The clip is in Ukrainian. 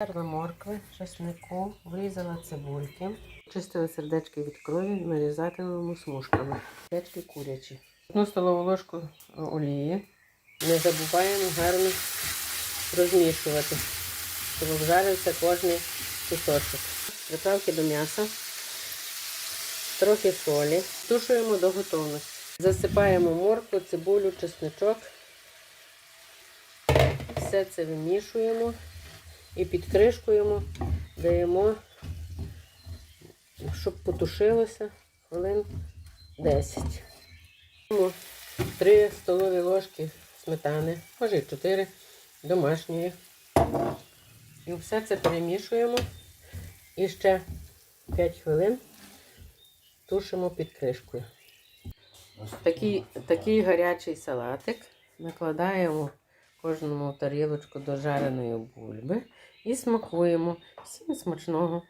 Терла моркви, чеснику, врізала цибульки, чистила сердечки від крові, нарізатимемо смужками. Сердечки курячі. Одну столову ложку е, олії. Не забуваємо гарно розмішувати, щоб обжарився кожний кусочок. Приправки до м'яса, трохи солі. Тушуємо до готовності. Засипаємо моркву, цибулю, чесничок. Все це вимішуємо і під кришкою даємо, щоб потушилося хвилин 10. 3 столові ложки сметани, може і 4 домашньої. І все це перемішуємо і ще 5 хвилин тушимо під кришкою. Такий, такий гарячий салатик накладаємо кожному тарілочку до жареної бульби і смакуємо. Всім смачного!